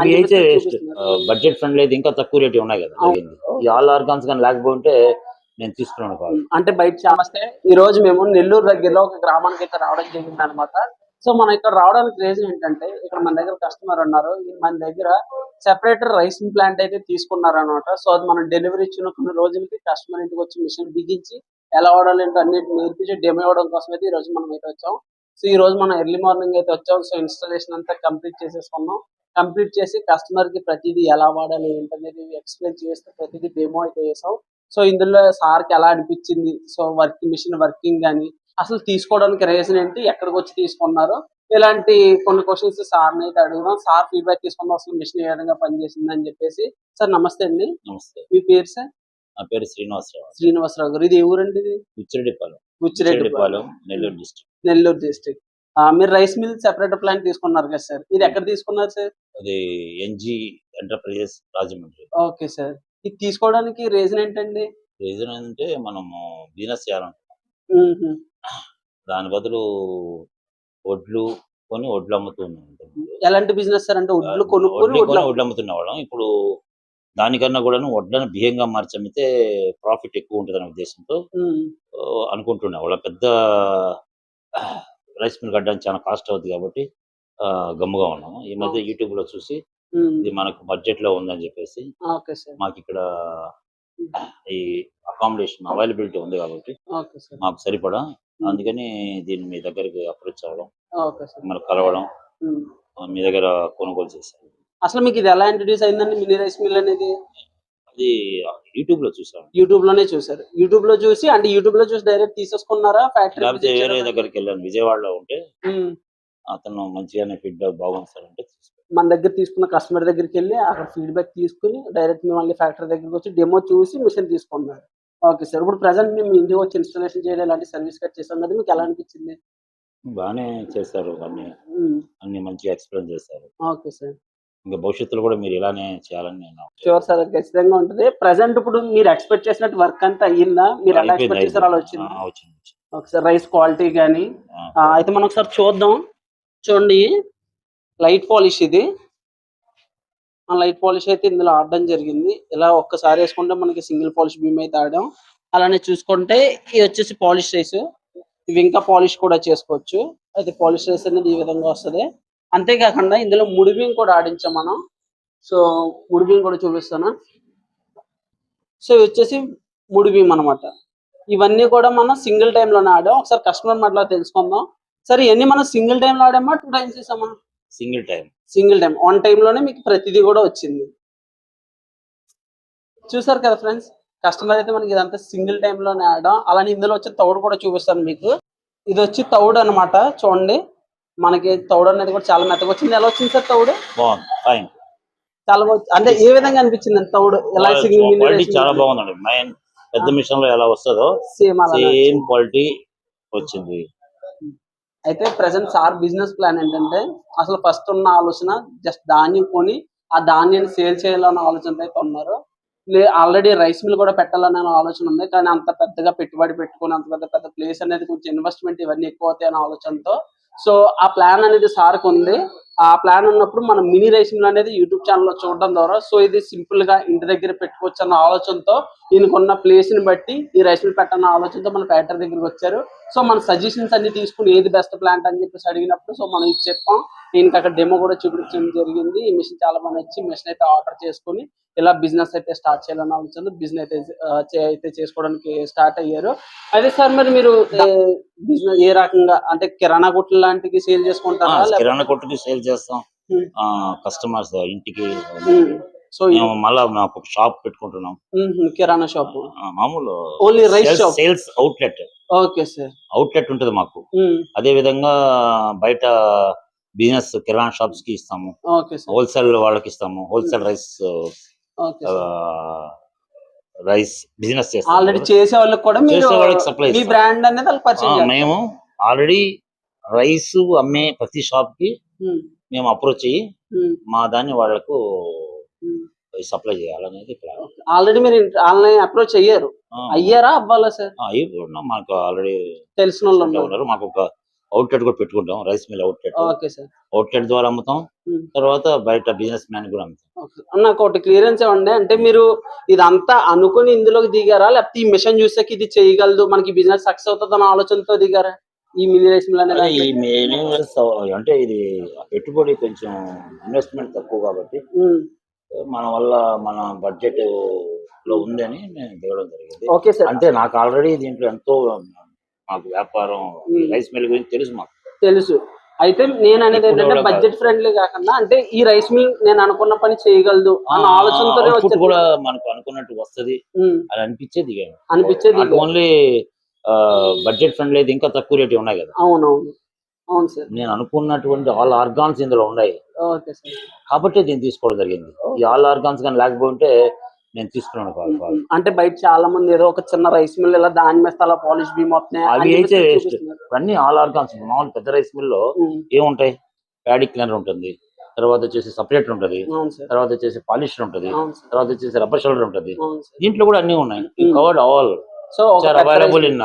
అవి అయితే. Budget friendly అయితే ఇంకా తక్కువ రేట్ ఉన్నాయి కదా. ఈ ఆల్ ఆర్గాన్స్ కానీ లేకపోతే నేను తీసుకున్నాను కాదు. అంటే బయట చామస్తే ఈ రోజు మేము నెల్లూరు దగ్గరలో ఒక గ్రామానికి అయితే రావడం జరిగింది అనమాట సో మనం ఇక్కడ రావడానికి రీజన్ ఏంటంటే ఇక్కడ మన దగ్గర కస్టమర్ ఉన్నారు. మన దగ్గర సెపరేటర్ రైస్ ప్లాంట్ అయితే తీసుకున్నారు అనమాట సో అది మనం డెలివరీ ఇచ్చిన కొన్ని రోజులకి కస్టమర్ ఇంటికి వచ్చి మిషన్ బిగించి ఎలా వాడాలి ఏంటో అన్ని నేర్పించి డెమో ఇవ్వడం కోసం అయితే ఈ రోజు మనం అయితే వచ్చాం. సో ఈ రోజు మనం ఎర్లీ మార్నింగ్ అయితే వచ్చాం. సో ఇన్స్టాలేషన్ అంతా కంప్లీట్ చేసేసుకున్నాం. కంప్లీట్ చేసి కస్టమర్కి ప్రతిదీ ఎలా వాడాలి ఏంటనేది ఎక్స్ప్లెయిన్ చేస్తూ ప్రతిదీ డెమో అయితే చేసాం. సో ఇందులో సార్కి ఎలా అనిపించింది? సో వర్క్ మిషన్ వర్కింగ్ కానీ అసలు తీసుకోవడానికి రీజన్ ఏంటి? ఎక్కడికి వచ్చి తీసుకున్నారు? ఇలాంటి కొన్ని క్వశ్చన్స్ సార్ని అయితే అడుగుదాం. సార్ ఫీడ్బ్యాక్ తీసుకుందాం అసలు మిషన్ ఏ విధంగా పనిచేసింది అని చెప్పేసి. సార్ నమస్తే అండి. నమస్తే. మీ పేరు సార్? నా పేరు శ్రీనివాసరావు శ్రీనివాసరావు గారు. ఇది ఏ ఊరండి ఇది? ఉచ్చిరెడ్డిపాలెం. బుచ్చిరెడ్డి ఉచ్చిరెడ్డిపాలెం నెల్లూరు డిస్ట్రిక్ట్ నెల్లూరు డిస్ట్రిక్ట్ మీరు రైస్ మిల్ సెపరేట్ ప్లాంట్ తీసుకున్నారు కదా సార్? ఇది ఎక్కడ తీసుకున్నారు సార్? అది N G enterprises Rajahmundry. Okay sir. ఇది తీసుకోవడానికి రీజన్ ఏంటండి? రీజన్ ఏంటంటే మనము బిజినెస్ చేయాలను మ్మ్. దాని బదులు వడ్లు కొని వడ్లు అమ్ముతున్నాం ఎలాంటి బిజినెస్ సార్? అంటే వడ్లు కొనుక్కొని వడ్లు అమ్ముతున్న వాళ్ళం ఇప్పుడు దానికన్నా కూడా వడ్లను బియ్యంగా మార్చి అమ్మితే ప్రాఫిట్ ఎక్కువ ఉంటుంది అనే ఉద్దేశంతో అనుకుంటున్నా. వాళ్ళ పెద్ద రైస్ మిల్ కట్టడానికి చాలా కాస్ట్ అవుతుంది కాబట్టి గమ్ముగా ఉన్నాము. ఈ మధ్య. యూట్యూబ్లో చూసి. ఇది మనకు బడ్జెట్లో ఉందని చెప్పేసి మాకు ఇక్కడ ఈ అకామిడేషన్ అవైలబిలిటీ ఉంది కాబట్టి మాకు సరిపడా. అందుకని దీన్ని మీ దగ్గరికి అప్రోచ్ అవ్వడం మనం కలవడం మీ దగ్గర కొనుగోలు చేశాను. అసలు మీకు ఇది ఎలా ఇంట్రడ్యూస్ అయిందండి మినీ రైస్ మిల్ అనేది? అది యూట్యూబ్లో చూసాను యూట్యూబ్లోనే చూసారు యూట్యూబ్లో చూసి అంటే యూట్యూబ్లో చూసి డైరెక్ట్ తీసేసుకున్నారా? లేకపోతే వేరే ఫ్యాక్టరీ దగ్గరికి వెళ్ళాను. విజయవాడలో ఉంటే అతను మంచిగానే ఫీడ్బ్యాక్ బాగుంది సార్ అంటే. మన దగ్గర తీసుకున్న కస్టమర్ దగ్గరికి వెళ్ళి అక్కడ ఫీడ్బ్యాక్ తీసుకుని డైరెక్ట్ మళ్ళీ ఫ్యాక్టరీ దగ్గరికి వచ్చి డెమో చూసి మిషన్ తీసుకున్నారు. Okay sir. ఇప్పుడు ప్రజెంట్ మేము ఇంటికి వచ్చి ఇన్స్టాలేషన్ చేయడం ఇలాంటి సర్వీస్ కట్ చేసాం కదా మీకు ఎలా అనిపించింది? బాగానే చేశారు అన్ని. అన్ని మంచిగా ఎక్స్ప్లెయిన్ చేశారు. Okay sir. ఇంకా భవిష్యత్తులో కూడా మీరు ఇలానే చేయాలని నేను షూర్ సార్ ఖచ్చితంగా ఉంటుంది. ప్రజెంట్ ఇప్పుడు మీరు ఎక్స్పెక్ట్ చేసినట్టు వర్క్ అంతా అయ్యిందా? మీరు ఎలా ఎక్స్పెక్ట్ చేశారో అలా. వచ్చింది. ఒకసారి రైస్ క్వాలిటీ కానీ అయితే మనం ఒకసారి చూద్దాం. చూడండి. లైట్ పాలిష్ ఇది. లైట్ పాలిష్ అయితే ఇందులో ఆడడం జరిగింది. ఇలా ఒక్కసారి వేసుకుంటే మనకి సింగిల్ పాలిష్ బీమ్ అయితే ఆడాం. అలానే చూసుకుంటే ఇది వచ్చేసి పాలిష్ రైస్ ఇవి ఇంకా పాలిష్ కూడా చేసుకోవచ్చు. అయితే పాలిష్ రైస్ అనేది ఈ విధంగా వస్తుంది. అంతేకాకుండా ఇందులో ముడి బీమ్ కూడా ఆడించాం మనం. సో ముడి బీమ్ కూడా చూపిస్తాను. సో ఇది వచ్చేసి ముడి బీమ్ అనమాట ఇవన్నీ కూడా మనం సింగిల్లోనే ఆడాం. ఒకసారి కస్టమర్ మాటలో తెలుసుకుందాం. సరే ఇవన్నీ మనం సింగిల్లో ఆడామా టూ టైమ్స్ చేసామా? సింగిల్ టైం సింగిల్ టైం వన్లోనే మీకు ప్రతిదీ కూడా వచ్చింది. చూసారు కదా ఫ్రెండ్స్ కస్టమర్ అయితే మనకి ఇదంతా సింగిల్లోనే ఆడాం. అలానే ఇందులో వచ్చే తౌడు కూడా చూపిస్తాను మీకు. ఇది వచ్చి తౌడు అన్నమాట. చూడండి. మనకి తౌడు అనేది కూడా చాలా మెత్తగా వచ్చింది. ఎలా వచ్చింది సార్ తౌడు? బాగుంది. చాలా అంటే ఏ విధంగా అనిపించింది తౌడు? ఎలా చాలా బాగుందండి. మెయిన్ పెద్ద మిషన్లో ఎలా వస్తుందో సేమ్ సేమ్ క్వాలిటీ వచ్చింది. అయితే ప్రెసెంట్ సార్ బిజినెస్ ప్లాన్ ఏంటంటే అసలు ఫస్ట్ ఉన్న ఆలోచన జస్ట్ ధాన్యం కొని ఆ ధాన్యాన్ని సేల్ చేయాలన్న ఆలోచనతో అయితే ఉన్నారు ఆల్రెడీ రైస్ మిల్ కూడా పెట్టాలనే ఆలోచన ఉంది. కానీ అంత పెద్దగా పెట్టుబడి పెట్టుకొని అంత పెద్ద పెద్ద ప్లేస్ అనేది కొంచెం ఇన్వెస్ట్మెంట్ ఇవన్నీ ఎక్కువ అవుతాయి అనే ఆలోచనతో సో ఆ ప్లాన్ అనేది సార్కు ఉంది. ఆ ప్లాన్ ఉన్నప్పుడు మనం మినీ రైస్ మిల్ అనేది యూట్యూబ్ ఛానల్లో చూడడం ద్వారా సో ఇది సింపుల్గా ఇంటి దగ్గర పెట్టుకోవచ్చు అన్న ఆలోచనతో ఈయనకున్న ప్లేస్ని బట్టి ఈ రైస్ మిల్ పెట్టన్న ఆలోచనతో మన ఫ్యాక్టరీ దగ్గరికి వచ్చారు. సో మన సజెషన్స్ అన్ని తీసుకుని ఏది బెస్ట్ ప్లాంట్ అని చెప్పేసి అడిగినప్పుడు సో మనం ఇది చెప్పాం. దీనికి అక్కడ డెమో కూడా చూపించడం జరిగింది. ఈ మిషన్ చాలా బాగా నచ్చి మిషన్ అయితే ఆర్డర్ చేసుకుని ఇలా బిజినెస్ అయితే స్టార్ట్ చేయాలని ఆలోచన బిజినెస్ అయితే అయితే చేసుకోవడానికి స్టార్ట్ అయ్యారు. అదే సార్ మరి మీరు బిజినెస్ ఏ రకంగా అంటే కిరాణా కొట్లు లాంటివి సేల్ చేసుకుంటారా? కిరాణా కొట్టుకి సేల్ చేస్తాం. కస్టమర్స్ ఇంటికి. సో మళ్ళా షాప్ పెట్టుకుంటున్నాం. కిరాణా షాప్ మామూలు only rice shop sales outlet okay sir. Outlet ఉంటుంది మాకు. అదే విధంగా బయట బిజినెస్ కిరాణా షాప్స్కి ఇస్తాము హోల్సేల్ వాళ్ళకి ఇస్తాము wholesale rice rice business already చేసే వాళ్ళకి కూడా మీరు చేసే వాళ్ళకి మీ ఇస్తాం. బ్రాండ్ అనేది వాళ్ళకి పరిచయం. మేము ఆల్రెడీ రైస్ అమ్మే ప్రతి షాప్కి మేము అప్రోచ్ అయ్యి మా దాన్ని వాళ్ళకు. సప్లై చేయాలనేది ఆల్రెడీ మీరు ఆన్లైన్ అప్రోచ్ అయ్యారు అయ్యారా? అవ్వాలా సార్? మాకు ఆల్రెడీ తెలిసిన వాళ్ళు ఉన్నారు. మాకు ఒక అవుట్లెట్ కూడా పెట్టుకుంటాం rice mill outlet okay sir. Outlet ద్వారా అమ్ముతాం ఉమ్. తర్వాత బయట బిజినెస్ మ్యాన్ కూడా అమ్ముతాం. నాకు ఒకటి క్లియరెన్స్ ఇవ్వండి. అంటే మీరు ఇదంతా అనుకుని ఇందులోకి దిగారా? లేకపోతే ఈ మిషన్ చూసాక ఇది చేయగలదు మనకి బిజినెస్ సక్సెస్ అవుతుంది అన్న ఆలోచనతో దిగారా? ఈ మిల్ అనేది ఈ మెయిన్ అంటే ఇది పెట్టుబడి కొంచెం ఇన్వెస్ట్మెంట్ తక్కువ కాబట్టి ఉమ్. మన వల్ల మన బడ్జెట్లో ఉందని నేను దిగడం జరిగింది. Okay sir. అంటే నాకు ఆల్రెడీ దీంట్లో ఎంతో మాకు వ్యాపారం. రైస్ మిల్ గురించి తెలుసు మాకు. తెలుసు. అయితే నేను అనేది ఏంటంటే బడ్జెట్ ఫ్రెండ్లీ కాకుండా అంటే ఈ రైస్ మిల్ నేను అనుకున్న పని చేయగలదు అన్న వచ్చేది. కూడా మనకు అనుకున్నట్టు వస్తది. దిగాను అనిపించేది నాకు ఓన్లీ బడ్జెట్ ఫ్రెండ్లీ అయితే ఇంకా తక్కువ రేటు ఉన్నాయి కదా. అవునవును. అవును సార్. నేను అనుకున్నటువంటి ఆల్ ఆర్గాన్స్ ఇందులో ఉన్నాయి. కాబట్టి దీన్ని తీసుకోవడం జరిగింది. ఈ ఆల్ ఆర్గాన్స్ కానీ లేకపోతే నేను తీసుకున్నాను. అంటే బయట చాలా మంది ఏదో ఒక చిన్న రైస్ మిల్ ఇలా దాని మీద అలా పాలిష్ బీమ్ వస్తున్నాయి అవి అయితే వేస్ట్. అన్ని ఆల్ ఆర్గాన్స్ మామూలు పెద్ద రైస్ మిల్లో ఉమ్. ఏముంటాయి? ప్యాడీ క్లీనర్ ఉంటుంది తర్వాత వచ్చేసి సపరేటర్ ఉంటుంది తర్వాత వచ్చేసి పాలిషర్ ఉంటుంది తర్వాత వచ్చేసి రబ్బర్ షోల్డర్ ఉంటుంది. దీంట్లో కూడా అన్ని ఉన్నాయి. Covered all so available in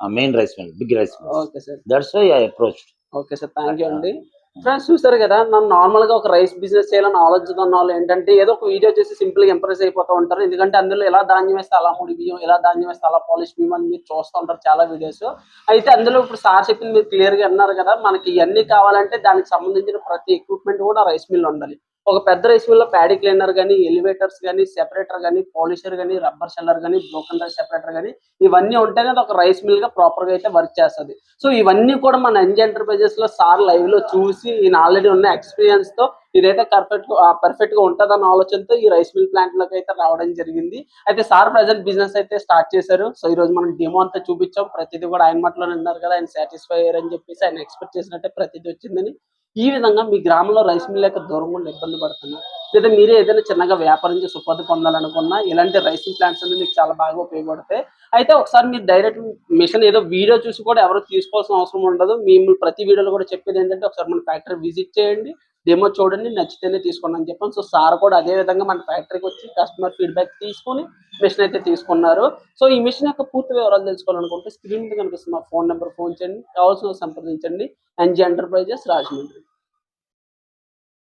main rice mill big rice mill that's why I approach okay sir thank you అండి. ఫ్రెండ్స్ చూసారు కదా నన్ను నార్మల్గా ఒక రైస్ బిజినెస్ చేయాలని ఆలోచిస్తున్న వాళ్ళు ఏంటంటే ఏదో ఒక వీడియో చేసి సింపుల్గా ఇంప్రెస్ అయిపోతూ ఉంటారు. ఎందుకంటే అందులో ఎలా ధాన్యం వేస్తే అలా ముడి బియ్యం ఎలా ధాన్యం వేస్తే అలా పాలిష్ బియ్యం అని మీరు చూస్తూ ఉంటారు చాలా వీడియోస్ అయితే అందులో ఇప్పుడు సార్ చెప్పింది మీరు క్లియర్గా అన్నారు కదా మనకి ఇవన్నీ కావాలంటే దానికి సంబంధించిన ప్రతి ఎక్విప్మెంట్ కూడా రైస్ మిల్ ఉండాలి. ఒక పెద్ద రైస్ మిల్లో ప్యాడీ క్లీనర్ కానీ ఎలివేటర్స్ కానీ సెపరేటర్ కానీ పాలిషర్ కానీ రబ్బర్ షెల్లర్ కానీ బ్రోకన్ రైస్ సెపరేటర్ కానీ ఇవన్నీ ఉంటేనే ఒక రైస్ మిల్గా ప్రాపర్గా అయితే వర్క్ చేస్తుంది. సో ఇవన్నీ కూడా మన ఎన్జీ ఎంటర్ప్రైజెస్లో సార్ లైవ్లో చూసి ఈయన ఆల్రెడీ ఉన్న ఎక్స్పీరియన్స్తో ఇదైతే పర్ఫెక్ట్ పర్ఫెక్ట్గా ఉంటదన్న ఆలోచనతో ఈ రైస్ మిల్ ప్లాంట్లోకి అయితే రావడం జరిగింది. అయితే సార్ ప్రజెంట్ బిజినెస్ అయితే స్టార్ట్ చేశారు. సో ఈ రోజు మనం డెమో అంతా చూపించాం. ప్రతిదీ కూడా ఆయన మాటలోనే ఉన్నారు కదా ఆయన సాటిస్ఫై అయ్యారని చెప్పేసి ఆయన ఎక్స్పెక్ట్ చేసినట్టే ప్రతిదీ వచ్చిందని ఈ విధంగా మీ గ్రామంలో రైస్ మిల్ లేక దూరం ఇబ్బంది పడుతున్నా. లేదా మీరే ఏదైనా చిన్నగా వ్యాపారం చేసి ఉపాధి పొందాలనుకున్నా ఇలాంటి రైసింగ్ ప్లాంట్స్ అనేది మీకు చాలా బాగా ఉపయోగపడతాయి. అయితే ఒకసారి మీరు డైరెక్ట్ మిషన్ ఏదో వీడియో చూసి కూడా ఎవరు తీసుకోవాల్సిన అవసరం ఉండదు. మేము ప్రతి వీడియోలో కూడా చెప్పేది ఏంటంటే ఒకసారి మన ఫ్యాక్టరీ విజిట్ చేయండి. డెమో చూడండి నచ్చితేనే తీసుకోండి అని చెప్పాను. సో సార్ కూడా అదే విధంగా మన ఫ్యాక్టరీకి వచ్చి కస్టమర్ ఫీడ్బ్యాక్ తీసుకొని మిషన్ అయితే తీసుకున్నారు. సో ఈ మిషన్ యొక్క పూర్తి వివరాలు తెలుసుకోవాలనుకుంటే స్క్రీన్ మీద కనిపిస్తున్న ఫోన్ నెంబర్ ఫోన్ చేయండి. కావాల్సిన సంప్రదించండి. NG enterprises Rajahmundry